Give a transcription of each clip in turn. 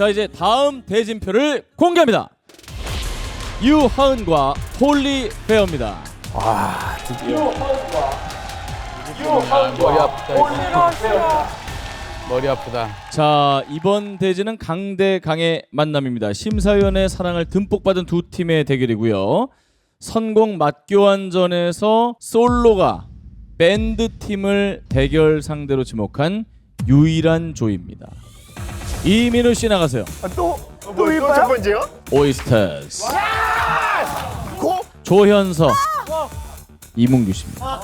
자 이제 다음 대진표를 공개합니다. 유하은과 홀리 페어입니다. 머리 아프다. 머리 아프다. 자 이번 대진은 강 대 강의 만남입니다. 심사위원의 사랑을 듬뿍 받은 두 팀의 대결이고요. 선공 맞교환전에서 솔로가 밴드 팀을 대결 상대로 지목한 유일한 조입니다. 이민우 씨 나가세요. 뭐첫 번째요? 오이스터스. 조현석. 이문규 씨입니다.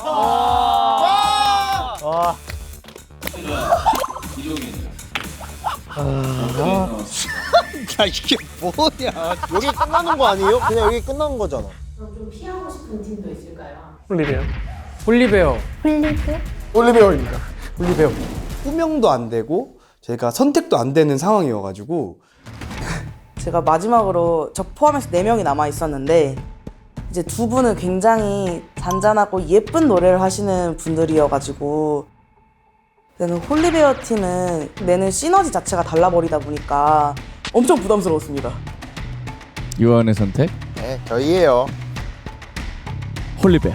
야 이게 뭐냐? 여기 끝나는 거 아니에요? 그냥 여기 끝나는 거잖아. 그럼 좀 피하고 싶은 팀도 있을까요? 홀리베어. 올리베어입니다. 올리베어. 호명도 안 되고 제가 선택도 안 되는 상황이어가지고 제가 마지막으로 저 포함해서 네명이 남아 있었는데 이제 두 분은 굉장히 잔잔하고 예쁜 노래를 하시는 분들이어가지고 저는 홀리베어 팀은 내는 시너지 자체가 달라버리다 보니까 엄청 부담스러웠습니다. 유하은의 선택. 네, 저희예요. 홀리베어.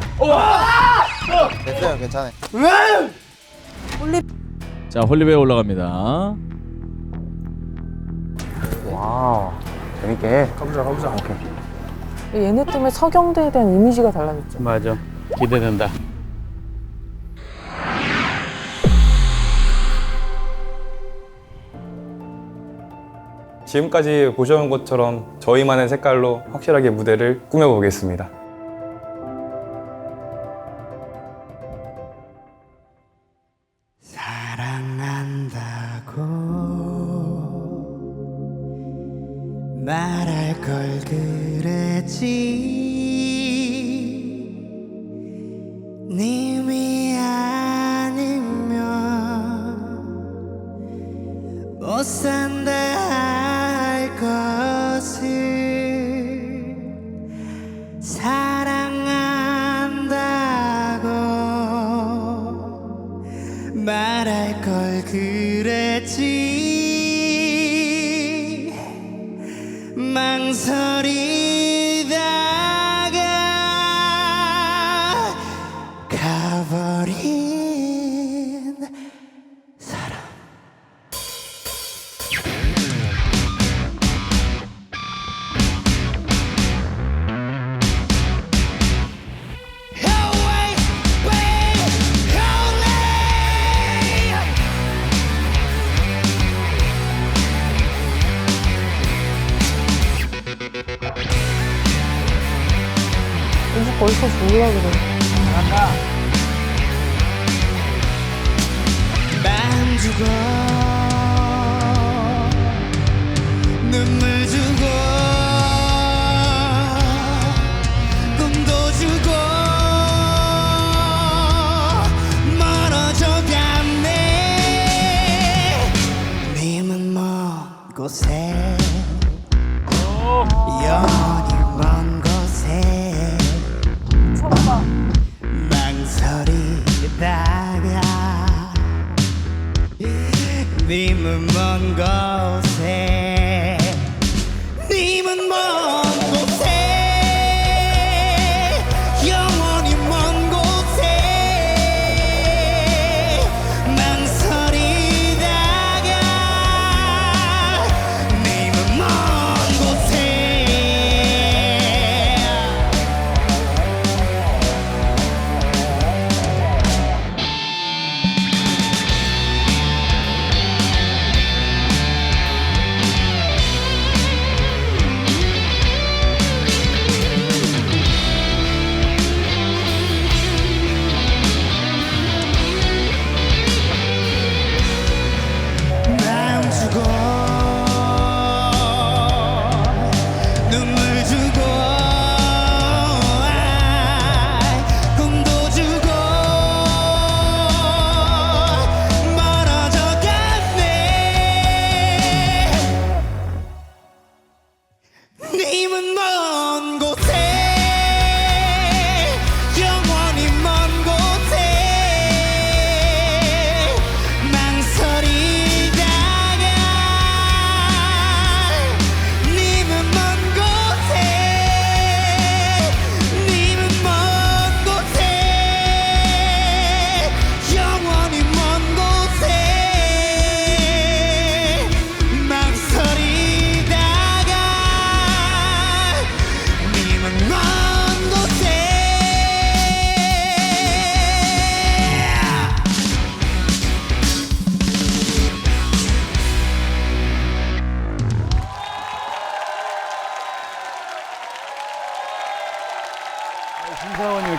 됐어요, 괜찮아요. 홀리 자 홀리베어 올라갑니다. 얘네 때문에 서경대에 대한 이미지가 달라졌죠. 맞아. 기대된다. 지금까지 보셔온 것처럼 저희만의 색깔로 확실하게 무대를 꾸며보겠습니다. 말할 걸 그랬지 졸라 그래. 맘 주고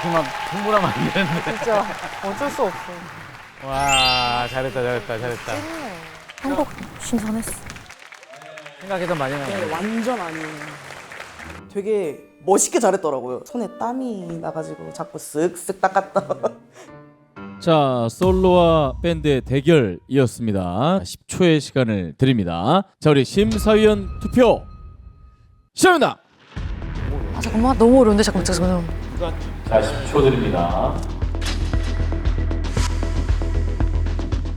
이것만 풍부하면 안 되는데. 진짜 어쩔 수 없어. 와, 잘했다, 잘했다, 잘했다. 한국 신선했어. 생각했던 많이 나네. 네, 완전 아니에요. 되게 멋있게 잘했더라고요. 손에 땀이 나가지고 자꾸 쓱쓱 닦았다. 자, 솔로와 밴드의 대결이었습니다. 10초의 시간을 드립니다. 자, 우리 심사위원 투표 시작합니다. 아 잠깐만 너무 어려운데 잠깐만 잠깐만. 자, 10초 드립니다.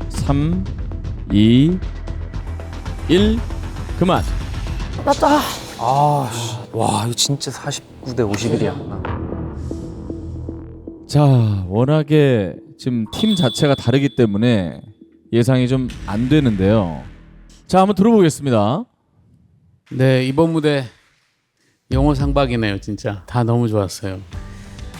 3, 2, 1, 그만. 나다. 아, 씨. 와, 이거 진짜 49대 51이야. 자, 워낙에 지금 팀 자체가 다르기 때문에 예상이 좀 안 되는데요. 자, 한번 들어보겠습니다. 네, 이번 무대 영어 상박이네요, 진짜. 다 너무 좋았어요.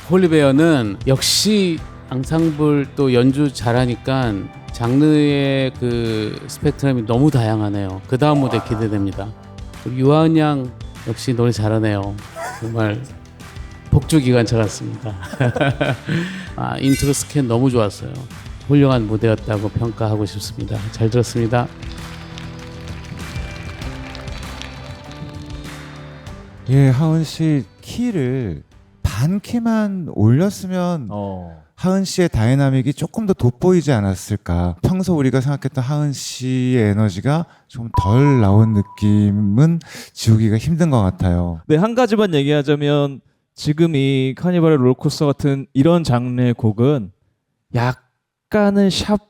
홀리베어는 역시 앙상블 또 연주 잘하니까 장르의 그 스펙트럼이 너무 다양하네요. 그 다음 무대 기대됩니다. 유아은 양 역시 노래 잘하네요. 정말 복주 기관차 같습니다. 아, 인트로 스캔 너무 좋았어요. 훌륭한 무대였다고 평가하고 싶습니다. 잘 들었습니다. 예, 하은 씨 키를 반 키만 올렸으면 어. 하은 씨의 다이나믹이 조금 더 돋보이지 않았을까. 평소 우리가 생각했던 하은 씨의 에너지가 좀 덜 나온 느낌은 지우기가 힘든 것 같아요. 네, 한 가지만 얘기하자면 지금 이 카니발의 롤코스터 같은 이런 장르의 곡은 약간은 샵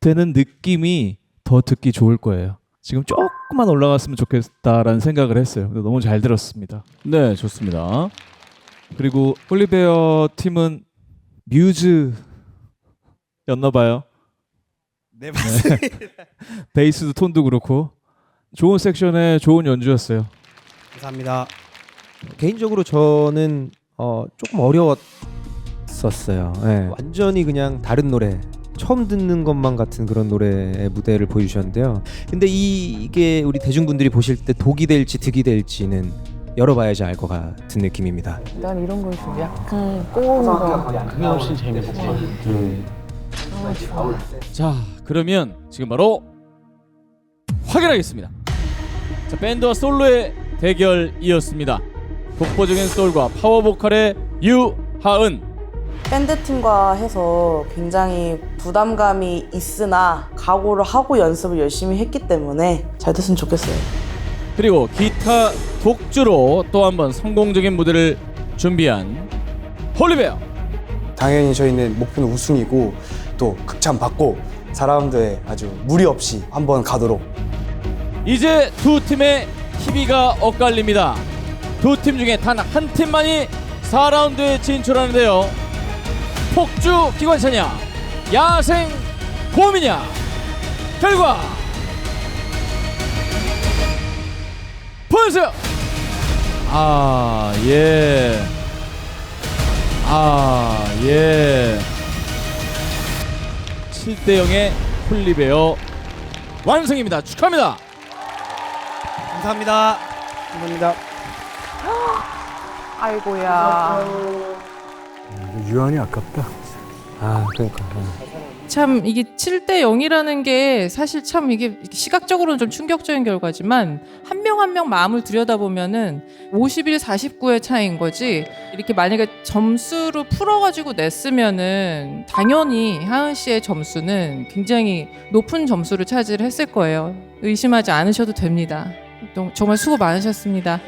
되는 느낌이 더 듣기 좋을 거예요. 지금 조금만 올라갔으면 좋겠다라는 생각을 했어요. 너무 잘 들었습니다. 네, 좋습니다. 그리고 홀리베어 팀은 뮤즈였나 봐요. 네, 맞습니다. 베이스도 톤도 그렇고 좋은 섹션의 좋은 연주였어요. 감사합니다. 개인적으로 저는 어, 조금 어려웠었어요. 예. 완전히 그냥 다른 노래. 처음 듣는 것만 같은 그런 노래의 무대를 보여주셨는데요. 근데 이, 이게 우리 대중분들이 보실 때 독이 될지 득이 될지는 열어봐야지 알 것 같은 느낌입니다. 난 이런 걸 좀 약간 꼬운 거. 그게 훨씬. 아, 좋아. 자, 그러면 지금 바로 확인하겠습니다. 자, 밴드와 솔로의 대결이었습니다. 독보적인 소울과 파워 보컬의 유하은. 밴드 팀과 해서 굉장히 부담감이 있으나 각오를 하고 연습을 열심히 했기 때문에 잘 됐으면 좋겠어요. 그리고 기타 독주로 또 한번 성공적인 무대를 준비한 홀리베어. 당연히 저희는 목표는 우승이고 또 극찬 받고 4라운드에 아주 무리 없이 한번 가도록 이제 두 팀의 희비가 엇갈립니다. 두 팀 중에 단 한 팀만이 4라운드에 진출하는데요. 폭주 기관차냐, 야생 곰이냐. 결과 보여주세요. 아 예. 아 예. 7대 0의 홀리베어 완성입니다. 축하합니다. 감사합니다. 감사합니다. 아이고야. 유한이 아깝다. 아, 그러니까. 참 이게 7대 0이라는 게 사실 참 이게 시각적으로는 좀 충격적인 결과지만 한명 한 명 마음을 들여다보면은 51, 49의 차이인 거지 이렇게 만약에 점수로 풀어가지고 냈으면은 당연히 하은 씨의 점수는 굉장히 높은 점수를 차지를 했을 거예요. 의심하지 않으셔도 됩니다. 또 정말 수고 많으셨습니다.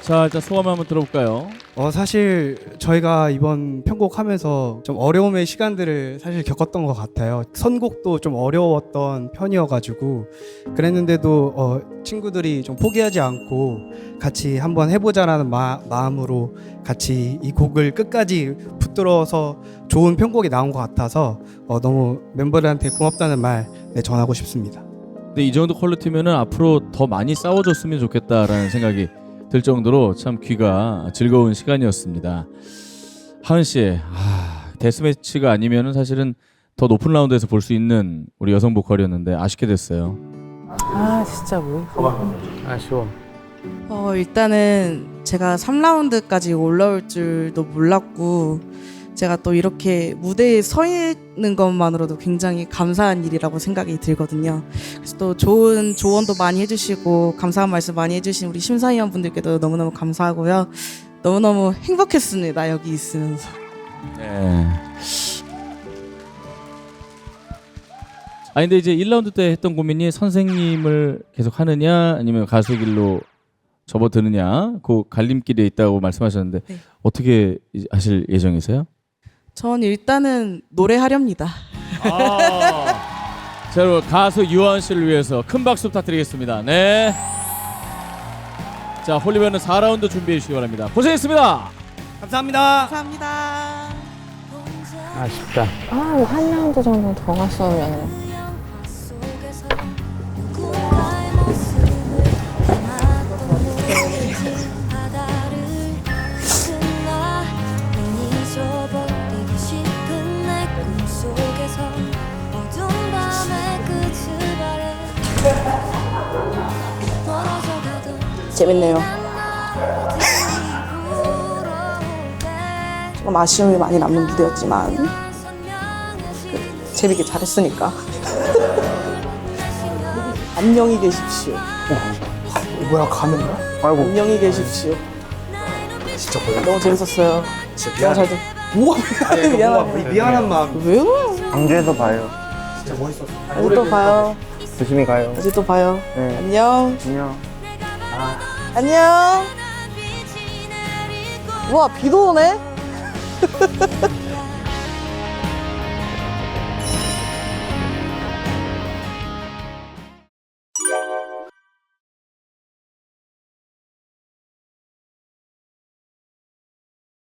자, 일단 소감 한번 들어볼까요? 어 사실 저희가 이번 편곡하면서 좀 어려움의 시간들을 사실 겪었던 것 같아요. 선곡도 좀 어려웠던 편이어가지고 그랬는데도 어, 친구들이 좀 포기하지 않고 같이 한번 해보자라는 마, 마음으로 같이 이 곡을 끝까지 붙들어서 좋은 편곡이 나온 것 같아서 어, 너무 멤버들한테 고맙다는 말 네, 전하고 싶습니다. 근데 이 정도 퀄리티면은 앞으로 더 많이 싸워줬으면 좋겠다라는 생각이 들 정도로 참 귀가 즐거운 시간이었습니다. 하은 씨, 아, 데스매치가 아니면은 사실은 더 높은 라운드에서 볼 수 있는 우리 여성 보컬이었는데 아쉽게 됐어요. 아 진짜 뭐. 아쉬워. 어, 일단은 제가 3라운드까지 올라올 줄도 몰랐고 제가 또 이렇게 무대에 서 있는 것만으로도 굉장히 감사한 일이라고 생각이 들거든요. 그래서 또 좋은 조언도 많이 해주시고 감사한 말씀 많이 해주신 우리 심사위원분들께도 너무너무 감사하고요. 너무너무 행복했습니다. 여기 있으면서. 네. 아 근데 이제 1라운드 때 했던 고민이 선생님을 계속 하느냐 아니면 가수 길로 접어드느냐 그 갈림길에 있다고 말씀하셨는데 네. 어떻게 하실 예정이세요? 전 일단은 노래하렵니다. 자, 여러분 가수 유한 씨를 위해서 큰 박수 부탁드리겠습니다. 네. 자, 홀리베어는 4라운드 준비해 주시기 바랍니다. 고생했습니다. 감사합니다. 감사합니다. 아쉽다. 아, 한 라운드 정도 더 갔으면. 재밌네요. 조금 아쉬움이 많이 남는 무대였지만 그, 재밌게 잘했으니까. 안녕히 계십시오. 뭐야 가는 거야? 아이고 안녕히 계십시오. 진짜 거의 너무 재밌었어요. 진짜 너무 잘 들. 뭐가 미안해. 미안한 마음. 왜 그래? 광주에서 봐요. 진짜 멋있었어. 다시 또 봐요. 조심히 가요. 다시 또 봐요. 네. 안녕. 안녕. 안녕. 우와 비도 오네.